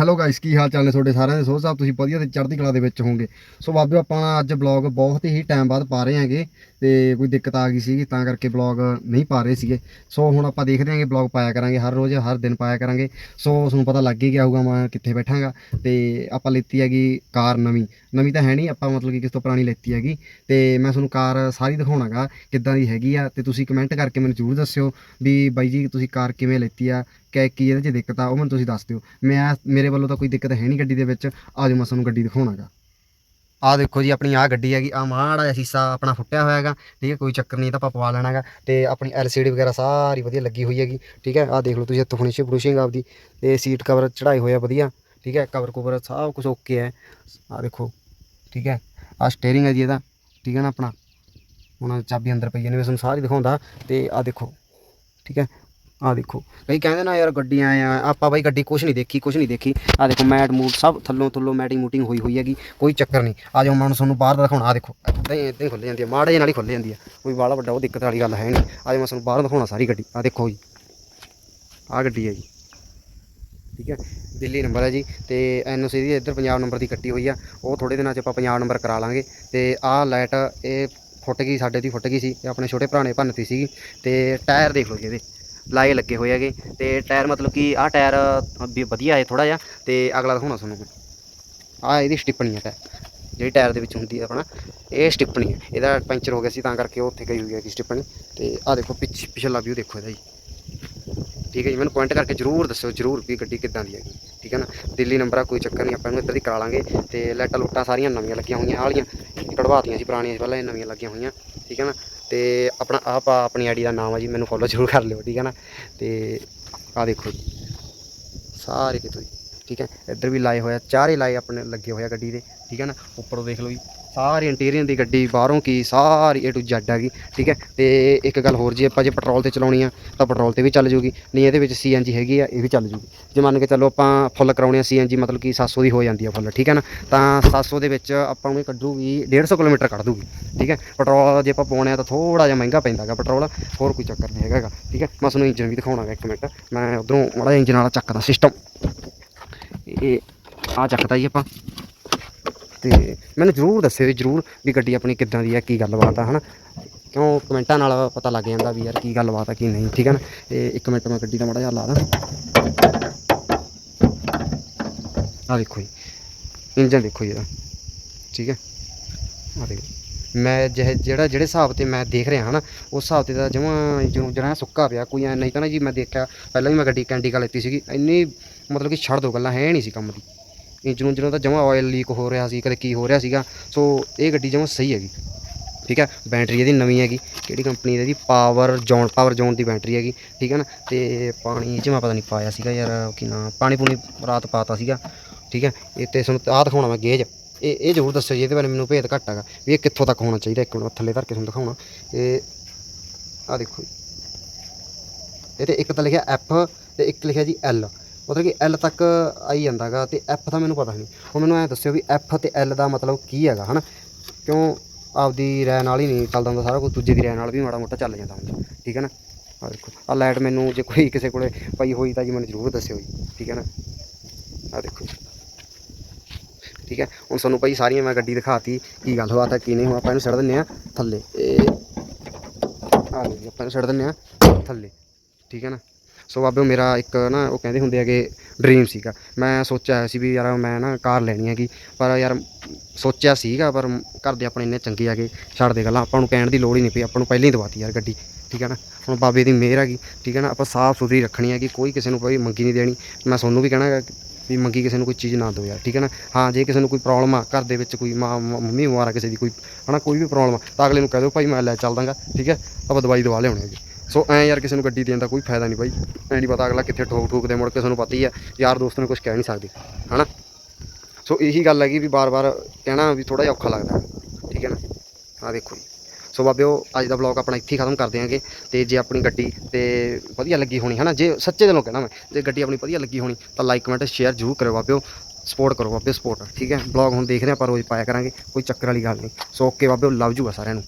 Hello guys ਕੀ ਹਾਲ ਚਾਲ ਨੇ ਤੁਹਾਡੇ ਸਾਰਿਆਂ ਦੇ? ਸੋਚ ਸਾਹਿਬ, ਤੁਸੀਂ ਵਧੀਆ ਤੇ ਚੜ੍ਹਦੀ ਕਲਾ ਦੇ ਵਿੱਚ ਹੋਵੋਗੇ। ਸੋ ਬਾਬਿਓ, ਆਪਾਂ ਅੱਜ ਬਲੌਗ ਬਹੁਤ ਹੀ ਟਾਈਮ ਬਾਅਦ ਪਾ ਰਹੇ ਹਾਂਗੇ ਤੇ ਕੋਈ ਦਿੱਕਤ ਆ ਗਈ ਸੀਗੀ, ਤਾਂ ਕਰਕੇ ਬਲੌਗ ਨਹੀਂ ਪਾ ਰਹੇ ਸੀਗੇ। ਸੋ ਹੁਣ ਆਪਾਂ ਦੇਖਦੇ ਹਾਂਗੇ ਬਲੌਗ ਪਾਇਆ ਕਰਾਂਗੇ, ਹਰ ਰੋਜ਼, ਹਰ ਦਿਨ ਪਾਇਆ ਕਰਾਂਗੇ। ਸੋ ਤੁਹਾਨੂੰ ਪਤਾ ਲੱਗ ਹੀ ਗਿਆ ਹੋਊਗਾ ਮੈਂ ਕਿੱਥੇ ਬੈਠਾਂਗਾ ਤੇ ਆਪਾਂ ਲਿੱਤੀ ਹੈਗੀ ਕਾਰ ਨਵੀਂ। ਨਵੀਂ ਤਾਂ ਹੈ ਨਹੀਂ, ਆਪਾਂ ਮਤਲਬ ਕਿ ਕਿਸ ਤੋਂ ਪੁਰਾਣੀ ਲੈਤੀ ਹੈਗੀ। ਤੇ ਮੈਂ ਤੁਹਾਨੂੰ ਕਾਰ ਸਾਰੀ ਦਿਖਾਉਣਾਗਾ ਕਿੱਦਾਂ ਦੀ ਹੈਗੀ ਆ ਤੇ ਤੁਸੀਂ ਕਮੈਂਟ ਕਰਕੇ ਮੈਨੂੰ ਜ਼ਰੂਰ ਦੱਸਿਓ ਵੀ ਬਾਈ ਜੀ, ਤੁਸੀਂ ਕਾਰ ਕਿਵੇਂ ਲੈਤੀ ਆ ਕਿ ਕੀ ਇਹਦੇ 'ਚ ਦਿੱਕਤ ਆ, ਉਹ ਮੈਨੂੰ ਤੁਸੀਂ ਦੱਸ ਦਿਓ। ਮੈਂ, ਮੇਰੇ ਵੱਲੋਂ ਤਾਂ ਕੋਈ ਦਿੱਕਤ ਹੈ ਨਹੀਂ ਗੱਡੀ ਦੇ ਵਿੱਚ, ਆਜੋ ਮੈਂ ਤੁਹਾਨੂੰ ਗੱਡੀ ਦਿਖਾਉਣਾਗਾ। ਆ ਦੇਖੋ ਜੀ, ਆਪਣੀ ਆ ਗੱਡੀ ਹੈਗੀ ਆ ਮਾੜਾ ਜਿਹਾ ਸ਼ੀਸ਼ਾ ਆਪਣਾ ਫੁੱਟਿਆ ਹੋਇਆ ਹੈਗਾ ਠੀਕ ਹੈ, ਕੋਈ ਚੱਕਰ ਨਹੀਂ ਤਾਂ ਆਪਾਂ ਪਵਾ ਲੈਣਾਗਾ, ਤੇ ਆਪਣੀ ਐਲਸੀਡੀ ਵਗੈਰਾ ਸਾਰੀ ਵਧੀਆ ਲੱਗੀ ਹੋਈ ਹੈਗੀ, ਠੀਕ ਹੈ ਆ ਦੇਖ ਲਓ ਤੁਸੀਂ, ਇੱਥੋਂ ਫਿਨਿਸ਼ਿੰਗ ਫਿਨਿਸ਼ਿੰਗ ਆਪਦੀ, ਤੇ ਸੀਟ ਕਵਰ ਚੜਾਏ ਹੋਏ ਆ ਵਧੀਆ, ਠੀਕ ਹੈ ਕਵਰ ਕੁਵਰ ਸਭ ਕੁਝ ਓਕੇ ਹੈ। ਆ ਦੇਖੋ, ਠੀਕ ਹੈ ਆ ਸਟੀਅਰਿੰਗ ਹੈ ਜੀ ਇਹਦਾ, ਠੀਕ ਹੈ ਨਾ ਆਪਣਾ, ਹੁਣ ਚਾਬੀ ਅੰਦਰ ਪਈ ਹੈ ਨੇ ਮੈਂ ਤੁਹਾਨੂੰ ਸਾਰੀ ਦਿਖਾਉਂਦਾ, ਤੇ ਆ ਦੇਖੋ, ਠੀਕ ਹੈ ਆ ਦੇਖੋ। ਕਈ ਕਹਿੰਦੇ ਨਾ ਯਾਰ ਗੱਡੀਆਂ ਆ, ਆਪਾਂ ਬਾਈ ਗੱਡੀ ਕੁਛ ਨਹੀਂ ਦੇਖੀ, ਕੁਛ ਨਹੀਂ ਦੇਖੀ। ਆ ਦੇਖੋ ਮੈਟ ਮੂਟ ਸਭ ਥੱਲੋਂ ਥੱਲੋਂ ਮੈਟਿੰਗ ਮੂਟਿੰਗ ਹੋਈ ਹੋਈ ਹੈਗੀ, ਕੋਈ ਚੱਕਰ ਨਹੀਂ। ਆ ਜਾਓ ਮੈਂ ਤੁਹਾਨੂੰ ਬਾਹਰ ਦਾ ਦਿਖਾਉਣਾ ਆ ਦੇਖੋ। ਇਦਾਂ ਹੀ ਇਦਾਂ ਹੀ ਖੁੱਲ ਜਾਂਦੀ ਹੈ ਮਾੜੇ ਜਿਹੇ ਨਾਲ ਹੀ ਖੁੱਲ ਜਾਂਦੀ ਹੈ ਕੋਈ ਬਾਹਲਾ ਵੱਡਾ ਉਹ ਦਿੱਕਤ ਵਾਲੀ ਗੱਲ ਹੈ ਨਹੀਂ। ਆ ਜਾਓ ਮੈਂ ਤੁਹਾਨੂੰ ਬਾਹਰ ਦਿਖਾਉਣਾ ਸਾਰੀ ਗੱਡੀ। ਆ ਦੇਖੋ ਜੀ। ਆ ਗੱਡੀ ਹੈ ਜੀ। ਠੀਕ ਹੈ? ਦਿੱਲੀ ਨੰਬਰ ਹੈ ਜੀ। ਤੇ ਐਨਓਸੀ ਦੀ ਇੱਧਰ ਪੰਜਾਬ ਨੰਬਰ ਦੀ ਕੱਟੀ ਹੋਈ ਆ। ਉਹ ਥੋੜੇ ਦਿਨਾਂ 'ਚ ਆਪਾਂ ਪੰਜਾਬ ਨੰਬਰ ਕਰਾ ਲਾਂਗੇ। ਤੇ ਆਹ ਲਾਈਟ, ਇਹ ਫੁੱਟ ਗਈ, ਸਾਡੇ ਦੀ ਫੁੱਟ ਗਈ ਸੀ। ਆਪਣੇ ਛੋਟੇ ਭਰਾ ਨੇ ਭੰਨਤੀ ਸੀਗੀ। ਤੇ ਟਾਇਰ ਦੇਖ ਲਓ ਜੀ ਇਹਦੇ। ਲਾਏ ਲੱਗੇ ਹੋਏ ਹੈਗੇ। ਤੇ ਟਾਇਰ ਮਤਲਬ ਕਿ ਆਹ ਟਾਇਰ ਵੀ ਵਧੀਆ ਹੈ ਥੋੜਾ ਜਿਹਾ, ਤੇ ਅਗਲਾ ਦਿਖਾਉਣਾ ਤੁਹਾਨੂੰ ਆਹ ਇਹਦੀ ਸਟਿੱਪਣੀ ਹੈ ਟਾਇਰ, ਜਿਹੜੀ ਟਾਇਰ ਦੇ ਵਿੱਚ ਹੁੰਦੀ ਹੈ ਆਪਣਾ। ਇਹ ਸਟਿੱਪਣੀ ਹੈ, ਇਹਦਾ ਪੈਂਚਰ ਹੋ ਗਿਆ ਸੀ ਤਾਂ ਕਰਕੇ ਉਹ ਉੱਥੇ ਗਈ ਹੋਈ ਹੈ ਕਿ ਸਟਿੱਪਣੀ। ਤੇ ਆਹ ਦੇਖੋ ਪਿੱਛੇ, ਪਿਛਲਾ ਵਿਊ ਦੇਖੋ ਇਹਦਾ ਜੀ। ਠੀਕ ਹੈ ਜੀ, ਮੈਨੂੰ ਪੁਆਇੰਟ ਕਰਕੇ ਜਰੂਰ ਦੱਸਿਓ, ਜਰੂਰ ਵੀ ਗੱਡੀ ਕਿੱਦਾਂ ਦੀ ਹੈਗੀ। ਠੀਕ ਹੈ ਨਾ? ਦਿੱਲੀ ਨੰਬਰ ਆ, ਕੋਈ ਚੱਕਰ ਨਹੀਂ, ਆਪਾਂ ਇਹਨੂੰ ਇੱਧਰ ਦੀ ਕਰਾ ਲਾਂਗੇ। ਤੇ ਲਾਈਟਾਂ ਲੁੱਟਾਂ ਸਾਰੀਆਂ ਨਵੀਆਂ ਲੱਗੀਆਂ ਹੋਈਆਂ ਆਲੀਆਂ ਕਢਵਾਤੀਆਂ ਸੀ ਪੁਰਾਣੀਆਂ ਸੀ, ਪਹਿਲਾਂ ਇਹ ਨਵੀਆਂ ਲੱਗੀਆਂ ਹੋਈਆਂ, ਠੀਕ ਹੈ ਨਾ? ਤੇ ਆਪਣਾ, ਆਪ ਆਪਣੀ ਆਈਡੀ ਦਾ ਨਾਮ ਆ ਜੀ, ਮੈਨੂੰ ਫੋਲੋ ਜ਼ਰੂਰ ਕਰ ਲਿਓ, ਠੀਕ ਹੈ ਨਾ? ਤੇ ਆਹ ਦੇਖੋ ਜੀ, ਸਾਰੇ ਕਿਤੋਂ ਜੀ ਠੀਕ ਹੈ? ਇੱਧਰ ਵੀ ਲਾਏ ਹੋਇਆ ਚਾਰੇ ਲਾਏ ਆਪਣੇ, ਲੱਗੇ ਹੋਇਆ ਗੱਡੀ ਦੇ, ਠੀਕ ਹੈ ਨਾ? ਉੱਪਰੋਂ ਦੇਖ ਲਓ ਜੀ ਸਾਰੀ ਇੰਟੀਰੀਅਰ ਦੀ ਗੱਡੀ ਬਾਹਰੋਂ ਕੀ, ਸਾਰੀ ਏ ਟੂ ਜ਼ੈਡ ਹੈਗੀ, ਠੀਕ ਹੈ? ਤੇ ਇੱਕ ਗੱਲ ਹੋਰ, ਜੀ ਆਪਾਂ ਜੇ ਪੈਟਰੋਲ ਤੇ ਚਲਾਉਣੀ ਆ, ਤਾਂ ਪੈਟਰੋਲ ਤੇ ਵੀ ਚੱਲ ਜੂਗੀ, ਨਹੀਂ ਇਹਦੇ ਵਿੱਚ ਸੀਐਨਜੀ ਹੈਗੀ ਆ, ਇਹ ਵੀ ਚੱਲ ਜੂਗੀ। ਜੇ ਮੰਨ ਕੇ ਚੱਲੋ ਆਪਾਂ ਫੁੱਲ ਕਰਾਉਣੇ ਆ ਸੀਐਨਜੀ ਮਤਲਬ ਕਿ 700 ਦੀ ਹੋ ਜਾਂਦੀ ਆ ਫੁੱਲ ਠੀਕ ਹੈ ਨਾ? ਤਾਂ 700 ਦੇ ਵਿੱਚ ਆਪਾਂ ਨੂੰ ਇਹ ਕੱਢੂਗੀ 150 ਕਿਲੋਮੀਟਰ ਕੱਢ ਦੂਗੀ, ਠੀਕ ਹੈ? ਪੈਟਰੋਲ ਜੇ ਆਪਾਂ ਪਾਉਣੇ ਆ ਤਾਂ ਥੋੜਾ ਜਿਹਾ ਮਹਿੰਗਾ ਪੈਂਦਾਗਾ ਪੈਟਰੋਲ ਹੋਰ ਕੋਈ ਚੱਕਰ ਨਹੀਂ ਹੈਗਾ ਠੀਕ ਹੈ? ਮੈਂ ਤੁਹਾਨੂੰ ਇੰਜਨ ਵੀ ਦਿਖਾਉਣਾਗਾ ਇੱਕ ਮਿੰਟ, ਮੈਂ ਉਧਰੋਂ ਮਾੜਾ ਇੰਜਨ ਵਾਲਾ ਚੱਕਦਾ ਸਿਸਟਮ ਇਹ ਆ ਚੱਕਦਾ ਜੀ ਆਪਾਂ। ਤੇ ਮੈਨੂੰ ਜਰੂਰ ਦੱਸਿਓ ਜੀ ਜਰੂਰ ਵੀ ਗੱਡੀ ਆਪਣੀ ਕਿੱਦਾਂ ਦੀ ਹੈ, ਕੀ ਗੱਲਬਾਤ ਆ, ਹਨਾ? ਕਿਉਂ ਕਮੈਂਟਾਂ ਨਾਲ ਪਤਾ ਲੱਗ ਜਾਂਦਾ ਵੀ ਯਾਰ ਕੀ ਗੱਲਬਾਤ ਆ, ਕੀ ਨਹੀਂ, ਠੀਕ ਹੈ ਨਾ? ਤੇ ਇੱਕ ਮਿੰਟ ਮੈਂ ਗੱਡੀ ਦਾ ਮਾੜਾ ਜਿਹਾ ਲਾ ਦਾਂ। ਆ ਦੇਖੋ ਜੀ ਇੰਜਨ ਦੇਖੋ ਜੀ ਇਹਦਾ, ਠੀਕ ਹੈ ਆ ਦੇਖੋ, ਮੈਂ ਜਿਹੇ, ਜਿਹੜਾ, ਜਿਹੜੇ ਹਿਸਾਬ ਤੇ ਮੈਂ ਦੇਖ ਰਿਹਾ ਹਾਂ ਨਾ ਉਸ ਹਿਸਾਬ ਤੇ ਤਾਂ ਜਮਾਂ ਜਿਹੜਾ ਸੁੱਕਾ ਪਿਆ, ਕੋਈ ਐ ਨਹੀਂ ਤਾਂ ਨਾ ਜੀ ਮੈਂ ਦੇਖਿਆ, ਪਹਿਲਾਂ ਵੀ ਮੈਂ ਗੱਡੀ ਕੈਂਡੀ ਕਾ ਲੈਤੀ ਸੀਗੀ, ਇੰਨੀ ਮਤਲਬ ਕਿ ਛੱਡ ਦੋ ਗੱਲਾਂ, ਹੈ ਨਹੀਂ ਸੀ ਕੰਮ ਦੀ। ਇੰਜਨ ਉਂਜਨ ਤਾਂ ਜਮਾਂ ਆਇਲ ਲੀਕ ਹੋ ਰਿਹਾ ਸੀ, ਕਦੇ ਕੀ ਹੋ ਰਿਹਾ ਸੀਗਾ, ਸੋ ਇਹ ਗੱਡੀ ਜਮਾਂ ਸਹੀ ਹੈਗੀ। ਠੀਕ ਹੈ, ਬੈਟਰੀ ਇਹਦੀ ਨਵੀਂ ਹੈਗੀ, ਕਿਹੜੀ ਕੰਪਨੀ ਦੀ? ਇਹਦੀ ਪਾਵਰ ਜੋਨ ਪਾਵਰ ਜੋਨ ਦੀ ਬੈਟਰੀ ਹੈਗੀ, ਠੀਕ ਹੈ ਨਾ? ਤੇ ਪਾਣੀ ਇਹ 'ਚ ਮੈਂ ਪਤਾ ਨਹੀਂ ਪਾਇਆ ਸੀਗਾ ਯਾਰ ਕੀ ਨਾ ਪਾਣੀ ਪੂਣੀ ਰਾਤ ਪਾਤਾ ਸੀਗਾ, ਠੀਕ ਹੈ? ਇਹ ਤੇ ਤੁਹਾਨੂੰ ਆਹ ਦਿਖਾਉਣਾ ਮੈਂ ਗੇਜ ਇਹ ਇਹ ਜ਼ਰੂਰ ਦੱਸਿਓ ਜੀ, ਇਹਦੇ ਬਾਰੇ ਮੈਨੂੰ ਭੇਦ ਘੱਟ ਹੈਗਾ, ਵੀ ਇਹ ਕਿੱਥੋਂ ਤੱਕ ਹੋਣਾ ਚਾਹੀਦਾ, ਇੱਕ ਮਿੰਟ ਥੱਲੇ ਧਰ ਕੇ ਤੁਹਾਨੂੰ ਦਿਖਾਉਣਾ। ਇਹ ਆਹ ਦੇਖੋ ਜੀ। ਇਹ ਤੇ ਇੱਕ ਤਾਂ ਲਿਖਿਆ ਐਫ ਤੇ ਇੱਕ ਲਿਖਿਆ ਜੀ ਐਲ ਮਤਲਬ ਕਿ ਐਲ ਤੱਕ ਆਈ ਜਾਂਦਾਗਾ ਤੇ ਐਫ ਤਾਂ ਮੈਨੂੰ ਪਤਾ ਨਹੀਂ। ਹੁਣ ਮੈਨੂੰ ਐ ਦੱਸਿਓ ਵੀ ਐਫ ਤੇ ਐਲ ਦਾ ਮਤਲਬ ਕੀ ਹੈਗਾ, ਹਨਾ? ਕਿਉਂ ਆਪਦੀ ਰੈ ਨਾਲ ਹੀ ਨਹੀਂ ਚੱਲਦਾ ਹੁੰਦਾ ਸਾਰਾ ਕੁਝ, ਦੂਜੇ ਦੀ ਰੈ ਨਾਲ ਵੀ ਮਾੜਾ ਮੋਟਾ ਚੱਲ ਜਾਂਦਾ ਹੁੰਦਾ, ਠੀਕ ਹੈ ਨਾ? ਆ ਦੇਖੋ ਆ ਲਾਈਟ ਮੈਨੂੰ ਜੇ ਕੋਈ ਕਿਸੇ ਕੋਲੇ ਪਈ ਹੋਈ ਤਾਂ ਜੀ ਮੈਨੂੰ ਜ਼ਰੂਰ ਦੱਸਿਓ ਜੀ, ਠੀਕ ਹੈ ਨਾ? ਆ ਦੇਖੋ, ਠੀਕ ਹੈ? ਹੁਣ ਤੁਹਾਨੂੰ ਭਾਈ ਸਾਰੀਆਂ ਮੈਂ ਗੱਡੀ ਦਿਖਾਤੀ, ਕੀ ਗੱਲ ਹੋਆ ਤਾਂ ਕੀ ਨਹੀਂ ਹੋਇਆ ਆਪਾਂ ਇਹਨੂੰ ਛੱਡ ਦਿੰਨੇ ਆ ਥੱਲੇ, ਇਹ ਆ ਲਓ ਆਪਾਂ ਇਹਨੂੰ ਛੱਡ ਦਿੰਨੇ ਆ ਥੱਲੇ, ਠੀਕ ਹੈ ਨਾ? ਸੋ ਬਾਬੇ ਮੇਰਾ ਇੱਕ ਨਾ, ਉਹ ਕਹਿੰਦੇ ਹੁੰਦੇ ਹੈਗੇ ਡ੍ਰੀਮ ਸੀਗਾ। ਮੈਂ ਸੋਚਿਆ ਹੋਇਆ ਸੀ ਵੀ ਯਾਰ, ਮੈਂ ਨਾ ਕਾਰ ਲੈਣੀ ਹੈਗੀ, ਪਰ ਯਾਰ, ਸੋਚਿਆ ਸੀਗਾ, ਪਰ ਘਰ ਦੇ ਆਪਣੇ ਇੰਨੇ ਚੰਗੇ ਹੈਗੇ, ਛੱਡ ਦੇ ਗੱਲਾਂ। ਆਪਾਂ ਨੂੰ ਕਹਿਣ ਦੀ ਲੋੜ ਹੀ ਨਹੀਂ ਪਈ, ਆਪਾਂ ਨੂੰ ਪਹਿਲਾਂ ਹੀ ਦਵਾਤੀ ਯਾਰ ਗੱਡੀ, ਠੀਕ ਹੈ ਨਾ? ਹੁਣ ਬਾਬੇ ਦੀ ਮਿਹਰ ਹੈਗੀ, ਠੀਕ ਹੈ ਨਾ? ਆਪਾਂ ਸਾਫ਼ ਸੁਥਰੀ ਰੱਖਣੀ ਹੈਗੀ, ਕੋਈ ਕਿਸੇ ਨੂੰ ਕੋਈ ਮੰਗੀ ਨਹੀਂ ਦੇਣੀ। ਮੈਂ ਤੁਹਾਨੂੰ ਵੀ ਕਹਿਣਾ ਹੈਗਾ ਵੀ ਮੰਗੀ ਕਿਸੇ ਨੂੰ ਕੋਈ ਚੀਜ਼ ਨਾ ਦਿਓ ਯਾਰ, ਠੀਕ ਹੈ ਨਾ? ਹਾਂ, ਜੇ ਕਿਸੇ ਨੂੰ ਕੋਈ ਪ੍ਰੋਬਲਮ ਆ, ਘਰ ਦੇ ਵਿੱਚ ਕੋਈ ਮਾਂ ਮੰਮੀ ਬਿਮਾਰ ਆ, ਕਿਸੇ ਦੀ ਕੋਈ, ਹਨਾ? ਕੋਈ ਵੀ ਪ੍ਰੋਬਲਮ ਆ, ਤਾਂ ਅਗਲੇ ਨੂੰ ਕਹਿ ਦਿਓ, ਭਾਈ ਮੈਂ ਲੈ ਚੱਲ ਦਾਂਗਾ, ਠੀਕ ਹੈ ਆਪਾਂ ਦਵਾਈ ਦਵਾ ਲਿਆਉਣੀ ਹੈਗੀ। ਸੋ ਐਂ ਯਾਰ ਕਿਸੇ ਨੂੰ ਗੱਡੀ ਦੇਣ ਦਾ ਕੋਈ ਫਾਇਦਾ ਨਹੀਂ ਬਾਈ। ਐਂ ਨਹੀਂ ਪਤਾ ਅਗਲਾ ਕਿੱਥੇ ਠੋਕ ਠੋਕ ਦੇ ਮੁੜ ਕੇ ਤੁਹਾਨੂੰ ਪਤਾ ਹੀ ਆ, ਯਾਰ ਦੋਸਤ ਨੂੰ ਕੁਝ ਕਹਿ ਨਹੀਂ ਸਕਦੇ, ਹਨਾ? ਸੋ ਇਹੀ ਗੱਲ ਹੈਗੀ ਵੀ ਬਾਰ-ਬਾਰ ਕਹਿਣਾ ਵੀ ਥੋੜਾ ਜਿਹਾ ਔਖਾ ਲੱਗਦਾ ਹੈ। ਠੀਕ ਹੈ ਨਾ? ਆ ਦੇਖੋ ਜੀ। ਸੋ ਬਾਬਿਓ, ਅੱਜ ਦਾ ਬਲੌਗ ਆਪਣਾ ਇੱਥੇ ਹੀ ਖਤਮ ਕਰਦੇ ਆਂਗੇ ਤੇ ਜੇ ਆਪਣੀ ਗੱਡੀ ਤੇ ਵਧੀਆ ਲੱਗੀ ਹੋਣੀ ਹੈ ਨਾ ਜੇ ਸੱਚੇ ਦਿਲੋਂ ਕਹਿਣਾ ਮੈਂ, ਜੇ ਗੱਡੀ ਆਪਣੀ ਵਧੀਆ ਲੱਗੀ ਹੋਣੀ ਤਾਂ ਲਾਈਕ ਕਮੈਂਟ ਸ਼ੇਅਰ ਜ਼ਰੂਰ ਕਰਿਓ ਬਾਬਿਓ। ਸਪੋਰਟ ਕਰੋ ਬਾਬਿਓ ਸਪੋਰਟ ਠੀਕ ਹੈ? ਬਲੌਗ ਹੁਣ ਦੇਖ ਰਹੇ ਆਪਾਂ ਰੋਜ਼ ਪਾਇਆ ਕਰਾਂਗੇ, ਕੋਈ ਚੱਕਰ ਵਾਲੀ ਗੱਲ ਨਹੀਂ। ਸੋ ਓਕੇ ਬਾਬਿਓ ਲਵ ਯੂ ਆ ਸਾਰਿਆਂ ਨੂੰ।